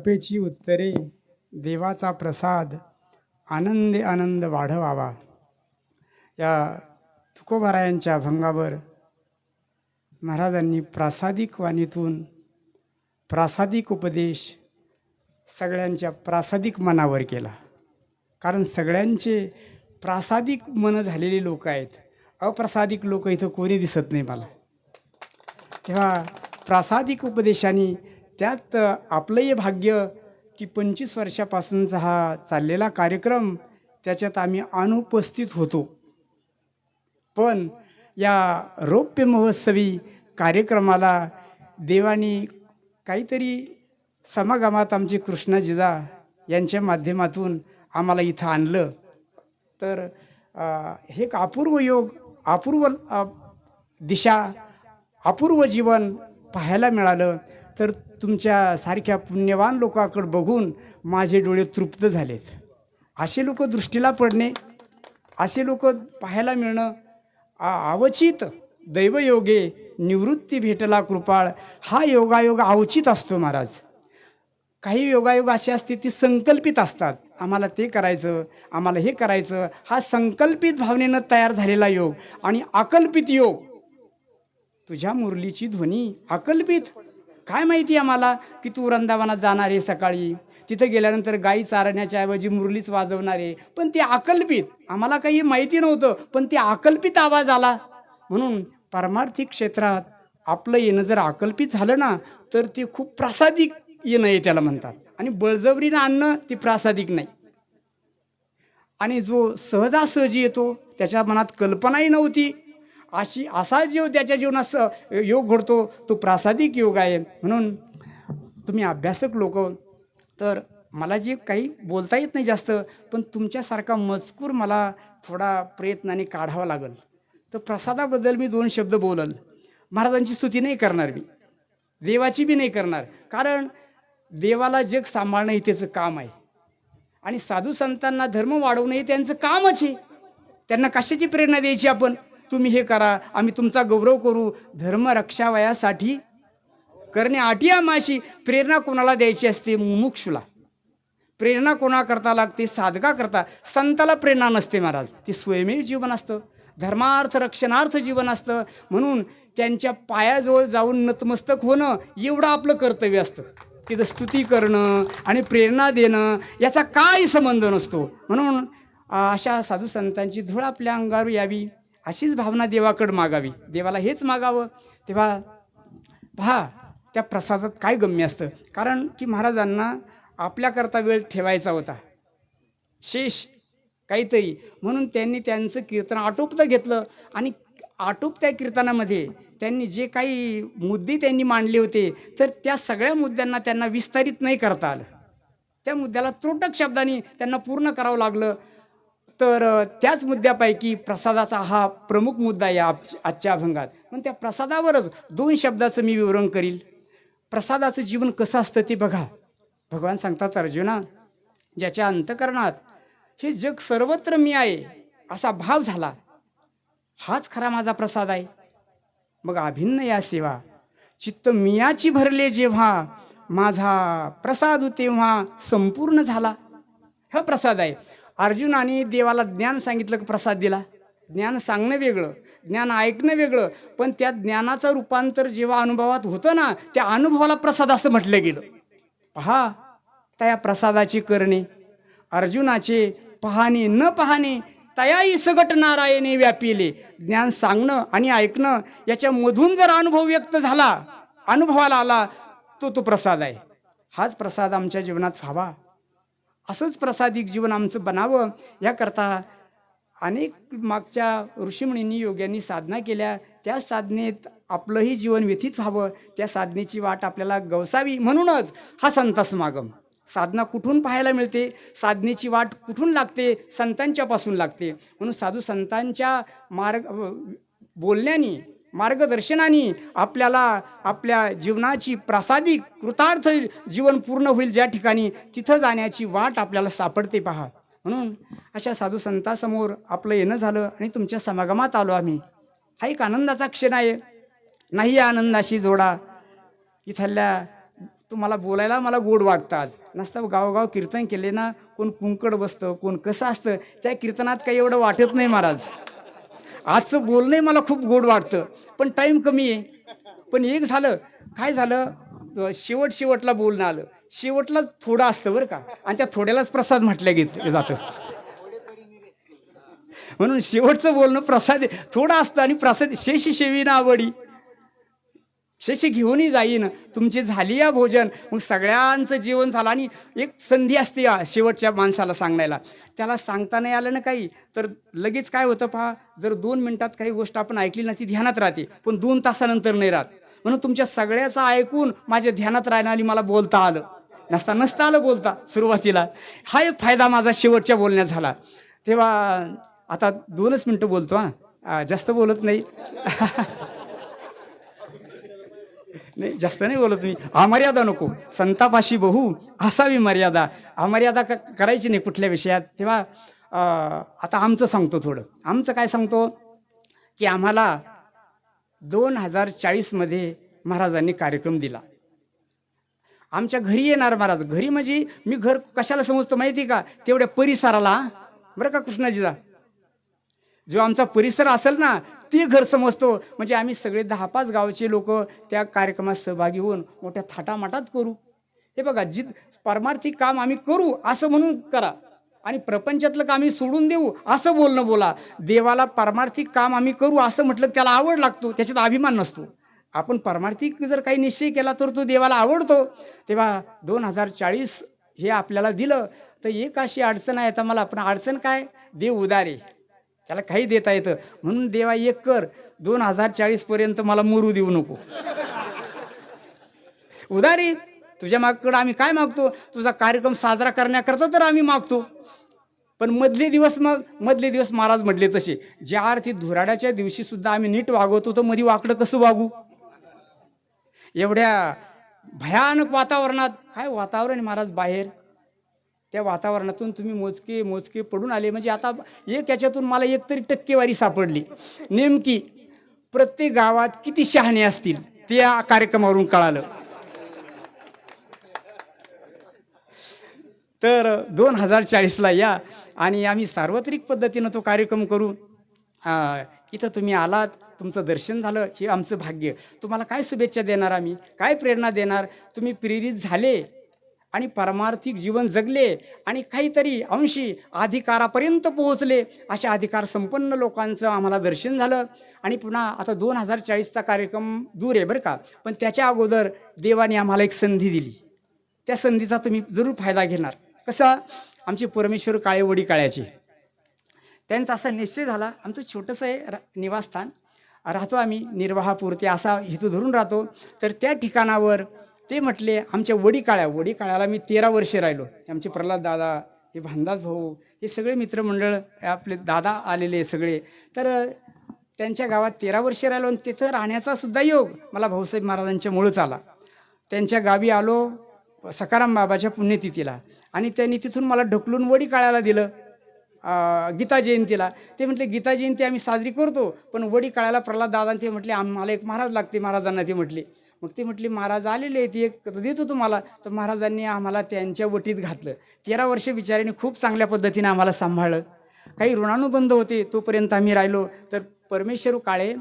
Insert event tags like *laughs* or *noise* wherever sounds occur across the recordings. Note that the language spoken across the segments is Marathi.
कृपेची उत्तरे देवाचा प्रसाद आनंदे आनंद वाढवावा. या तुकोबारायांच्या अभंगावर महाराजांनी प्रासादिक वाणीतून प्रासादिक उपदेश सगळ्यांच्या प्रासादिक मनावर केला. कारण सगळ्यांचे प्रासादिक मन झालेले लोक आहेत. अप्रासादिक लोक इथं कोणी दिसत नाही मला. तेव्हा प्रासादिक उपदेशाने त्यात आपलंही भाग्य की पंचवीस वर्षापासूनचा हा चाललेला कार्यक्रम त्याच्यात आम्ही अनुपस्थित होतो. पण या रौप्य महोत्सवी कार्यक्रमाला देवानी काहीतरी समागमात आमचे कृष्णाजीजा यांच्या माध्यमातून आम्हाला इथं आणलं. तर हे एक अपूर्व योग अपूर्व दिशा अपूर्व जीवन पाहायला मिळालं. तर तुमच्यासारख्या पुण्यवान लोकांकडे बघून माझे डोळे तृप्त झालेत. असे लोक दृष्टीला पडणे असे लोक पाहायला मिळणं आ- अवचित दैवयोगे निवृत्ती भेटला कृपाळ हा योगायोग अवचित असतो महाराज. काही योगायोग असे असते ती संकल्पित असतात. आम्हाला ते करायचं आम्हाला हे करायचं हा संकल्पित भावनेनं तयार झालेला योग आणि अकल्पित योग. तुझ्या मुरलीची ध्वनी अकल्पित काय माहिती आम्हाला की तू वृंदावनात जाणार आहे सकाळी? तिथं गेल्यानंतर गाई चारण्याच्या ऐवजी मुरलीच वाजवणार आहे. पण ते अकल्पित आम्हाला काही माहिती नव्हतं पण ते अकल्पित आवाज आला. म्हणून पारमार्थिक क्षेत्रात आपलं येणं जर अकल्पित झालं ना तर ते खूप प्रासादिक येणं आहे त्याला म्हणतात. आणि बळजबरीनं आणणं ते प्रासादिक नाही. आणि जो सहजासहजी येतो त्याच्या मनात कल्पनाही नव्हती. अशी असा जीव त्याच्या जीवनात योग घडतो तो प्रासादिक योग आहे. म्हणून तुम्ही अभ्यासक लोक तर मला जे काही बोलता येत नाही जास्त पण तुमच्यासारखा मजकूर मला थोडा प्रयत्नाने काढावा लागेल. तर प्रसादाबद्दल मी दोन शब्द बोलल. महाराजांची स्तुती नाही करणार मी. देवाची बी नाही करणार. कारण देवाला जग सांभाळणं हे त्याचं काम आहे. आणि साधू संतांना धर्म वाढवणं हे त्यांचं कामच आहे. त्यांना कशाची प्रेरणा द्यायची आपण? तुम्ही हे करा आम्ही तुमचा गौरव करू. धर्म रक्षावयासाठी करणे अटी माशी प्रेरणा कोणाला द्यायची असते? मुमुक्षुला. प्रेरणा कोणा करता लागते? साधका करता. संताला प्रेरणा नसते महाराज. ते स्वयमेव जीवन असतं. धर्मार्थ रक्षणार्थ जीवन असतं. म्हणून त्यांच्या पायाजवळ जाऊन नतमस्तक होणं एवढं आपलं कर्तव्य असतं. तिथं स्तुती करणं आणि प्रेरणा देणं याचा काही संबंध नसतो. म्हणून अशा साधू संतांची धूळ आपल्या अंगावर यावी. अशीच भावना देवाकडं मागावी. देवाला हेच मागावं. तेव्हा पहा त्या प्रसादात काय गम्य असतं. कारण की महाराजांना आपल्याकरता वेळ ठेवायचा होता. शेष काहीतरी. म्हणून त्यांनी त्यांचं कीर्तन आटोपतं घेतलं. आणि आटोपत्या कीर्तनामध्ये त्यांनी जे काही मुद्दे त्यांनी मांडले होते तर त्या सगळ्या मुद्द्यांना त्यांना विस्तारित नाही करता आलं. त्या मुद्द्याला त्रोटक शब्दांनी त्यांना पूर्ण करावं लागलं. तर त्याच मुद्द्यापैकी प्रसादाचा हा प्रमुख मुद्दा आहे आजच्या अभंगात. पण त्या प्रसादावरच दोन शब्दाचं मी विवरण करील. प्रसादाचं जीवन कसं असतं ते बघा. भगवान सांगतात अर्जुना ज्याच्या अंतकरणात हे जग सर्वत्र मी आहे असा भाव झाला. हाच खरा माझा प्रसाद आहे. मग अभिन्न या सेवा. चित्त मियाची भरले जेव्हा माझा प्रसाद तेव्हा संपूर्ण झाला. हा प्रसाद आहे. अर्जुनाने देवाला ज्ञान सांगितलं की प्रसाद दिला? ज्ञान सांगणं वेगळं ज्ञान ऐकणं वेगळं पण त्या ज्ञानाचं रूपांतर जेव्हा अनुभवात होतं ना त्या अनुभवाला प्रसाद असं म्हटलं गेलं. पहा त्या प्रसादाची करणे अर्जुनाचे पाहणे न पाहणे तयाही सगट नारायणे व्यापिले. ज्ञान सांगणं आणि ऐकणं याच्यामधून जर अनुभव व्यक्त झाला अनुभवाला आला तो तो प्रसाद आहे. हाच प्रसाद आमच्या जीवनात व्हावा. असंच प्रसादिक जीवन आमचं बनावं याकरता अनेक मागच्या ऋषीमुनींनी योग्यांनी साधना केल्या. त्या साधनेत आपलंही जीवन व्यथित व्हावं. त्या साधनेची वाट आपल्याला गवसावी. म्हणूनच हा संत समागम साधना कुठून पाहायला मिळते? साधनेची वाट कुठून लागते? संतांच्यापासून लागते. म्हणून साधू संतांच्या मार्ग बोलण्याने मार्गदर्शनाने आपल्याला आपल्या जीवनाची प्रासादिक कृतार्थ जीवन पूर्ण होईल ज्या ठिकाणी तिथं जाण्याची वाट आपल्याला सापडते पहा. म्हणून अशा साधू संतांसमोर आपलं येणं झालं आणि तुमच्या समागमात आलो आम्ही. हा एक आनंदाचा क्षण आहे. नाही या आनंदाशी जोडा. इथल्या तुम्हाला बोलायला मला गोड वाटतं आज. नसतं गावोगाव कीर्तन केले ना कोण कुंकड बसतं कोण कसं असतं त्या कीर्तनात काही एवढं वाटत नाही महाराज. आजचं बोलणंही मला खूप गोड वाटतं. पण टाईम कमी आहे. पण एक झालं काय झालं? शेवट शेवटला बोलणं आलं. शेवटला थोडं असतं बरं का. आणि त्या थोड्यालाच प्रसाद म्हटल्या घेत जातं. म्हणून शेवटचं बोलणं प्रसाद थोडं असतं आणि प्रसाद शेषी शेवी ना आवडी. शशी घेऊनही जाईन. तुमची झाली या भोजन. मग सगळ्यांचं जेवण झालं आणि एक संधी असते या शेवटच्या माणसाला सांगण्याला. त्याला सांगता नाही आलं ना काही तर लगेच काय होतं पहा जर दोन मिनिटात काही गोष्ट आपण ऐकली ना ती ध्यानात राहते. पण दोन तासानंतर नाही राहत. म्हणून तुमच्या सगळ्याचं ऐकून माझ्या ध्यानात राहणं आणि मला बोलता आलं. नसता नसता आलं बोलता सुरुवातीला. हा एक फायदा माझा शेवटच्या बोलण्यात झाला. तेव्हा आता दोनच मिनटं बोलतो हां. जास्त बोलत नाही. *laughs* नाही जास्त नाही बोलत मी. अमर्यादा नको. संतापाशी बहू असावी मर्यादा. अमर्यादा क करायची नाही कुठल्या विषयात. तेव्हा आता आमचं सांगतो थोडं. आमचं काय सांगतो? की आम्हाला दोन हजार चाळीसमध्ये महाराजांनी कार्यक्रम दिला. आमच्या घरी येणार महाराज. घरी म्हणजे मी घर कशाला समजतो माहिती का? तेवढ्या परिसराला बरं का कृष्णाजीचा? जो आमचा परिसर असेल ना ते घर समजतो. म्हणजे आम्ही सगळे दहा पाच गावचे लोक त्या कार्यक्रमात सहभागी होऊन मोठ्या थाटामाटात करू. हे बघा जित परमार्थिक काम आम्ही करू असं म्हणून करा. आणि प्रपंचातलं काम आम्ही सोडून देऊ असं बोलणं बोला. देवाला परमार्थिक काम आम्ही करू असं म्हटलं त्याला आवड लागतो त्याच्यात अभिमान नसतो. आपण परमार्थिक जर काही निश्चय केला तर तो देवाला आवडतो. तेव्हा दोन हजार चाळीस हे आपल्याला दिलं तर एक अशी अडचण आहे तर मला पण अडचण काय? देव उदारे त्याला काही देता येतं. म्हणून देवा एक कर. दोन हजार चाळीसपर्यंत मला मरू देऊ नको. उदारी तुझ्या मागकडं आम्ही काय मागतो? तुझा कार्यक्रम साजरा करण्याकरता तर आम्ही मागतो. पण मधले दिवस मग मधले दिवस महाराज म्हटले तसे. ज्या अर्थी धुराड्याच्या दिवशी सुद्धा आम्ही नीट वागवतो तर मध्ये वाकडं कसं वागू? एवढ्या भयानक वातावरणात काय वातावरण आहे महाराज बाहेर? त्या वातावरणातून तुम्ही मोजके मोजके पडून आले. म्हणजे आता एक याच्यातून मला एक तरी टक्केवारी सापडली. नेमकी प्रत्येक गावात किती शहाणे असतील ते या कार्यक्रमावरून कळालं. तर दोन हजार चाळीसला या आणि आम्ही सार्वत्रिक पद्धतीनं तो कार्यक्रम करू. इथं तुम्ही आलात तुमचं दर्शन झालं हे आमचं भाग्य. तुम्हाला काय शुभेच्छा देणार आम्ही? काय प्रेरणा देणार? तुम्ही प्रेरित झाले आणि परमार्थिक जीवन जगले आणि काहीतरी अंशी अधिकारापर्यंत पोहोचले अशा अधिकार संपन्न लोकांचं आम्हाला दर्शन झालं. आणि पुन्हा आता दोन हजार चाळीसचा कार्यक्रम दूर आहे बरं का. पण त्याच्या अगोदर देवाने आम्हाला एक संधी दिली. त्या संधीचा तुम्ही जरूर फायदा घेणार. कसा? आमचे परमेश्वर काळे वडी काळ्याचे. त्यांचा असा निश्चय झाला. आमचं छोटंसं आहे निवासस्थान. राहतो आम्ही निर्वाहापुरते असा हेतू धरून राहतो. तर त्या ठिकाणावर ते म्हटले आमच्या वडी काळ्या वडी मी तेरा वर्षे राहिलो. आमचे प्रल्हाद दादा हे भांदाज भाऊ हे सगळे मित्रमंडळ आपले दादा आलेले सगळे. तर त्यांच्या गावात तेरा वर्षे राहिलो आणि तिथं राहण्याचा सुद्धा योग मला भाऊसाहेब महाराजांच्यामुळंच आला. त्यांच्या गावी आलो सकाराम बाबाच्या पुण्यतिथीला. आणि त्यांनी तिथून मला ढकलून वडी काळायला दिलं गीता जयंतीला. ते म्हटले गीता जयंती आम्ही साजरी करतो पण वडी काळायला प्रल्हाद दादा ते म्हटले आम्हाला एक महाराज लागते महाराजांना ते म्हटले. मग ते म्हटले महाराज आलेले आहेत एक देतो तुम्हाला. तर महाराजांनी आम्हाला त्यांच्या वटीत घातलं. तेरा वर्ष बिचाऱ्याने खूप चांगल्या पद्धतीने आम्हाला सांभाळलं. काही ऋणानुबंध होते तोपर्यंत आम्ही राहिलो. तर परमेश्वर काळे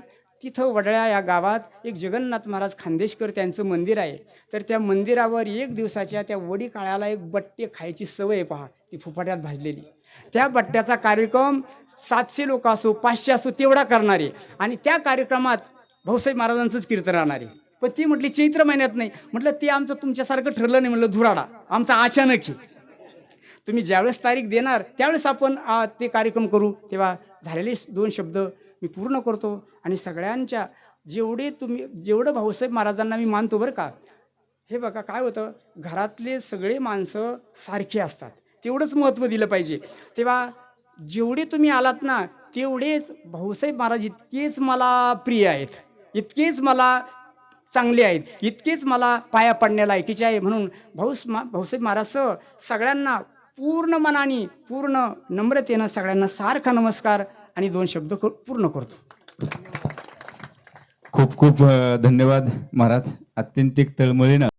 तिथं वडळ्या या गावात एक जगन्नाथ महाराज खांदेशकर त्यांचं मंदिर आहे. तर त्या मंदिरावर एक दिवसाच्या त्या वडी काळाला एक बट्टे खायची सवय पहा ती फुफाट्यात भाजलेली. त्या बट्ट्याचा कार्यक्रम सातशे लोक असो पाचशे असो तेवढा करणारे. आणि त्या कार्यक्रमात भाऊसाहेब महाराजांचंच कीर्तन राहणार आहे. पण ती म्हटली चैत्र महिन्यात नाही. म्हटलं ते आमचं तुमच्यासारखं ठरलं नाही म्हटलं धुराडा. आमचा अचानक आहे. तुम्ही ज्यावेळेस तारीख देणार त्यावेळेस आपण ते कार्यक्रम करू. तेव्हा झालेले दोन शब्द मी पूर्ण करतो आणि सगळ्यांच्या जेवढे तुम्ही जेवढं भाऊसाहेब महाराजांना मी मानतो बरं का हे बघा काय होतं घरातले सगळे माणसं सारखे असतात. तेवढंच महत्त्व दिलं पाहिजे. तेव्हा जेवढे तुम्ही आलात ना तेवढेच भाऊसाहेब महाराज इतकेच मला प्रिय आहेत. इतकेच मला चांगले आहेत. इतकीच मला पाया पडण्याला ऐकीची आहे. म्हणून भाऊस मा भाऊसाहेब महाराजसह सगळ्यांना पूर्ण मनाने पूर्ण नम्रतेनं सगळ्यांना सारखा नमस्कार आणि दोन शब्द पूर्ण करतो. खूप खूप धन्यवाद महाराज. अत्यंतिक तळमळीनं.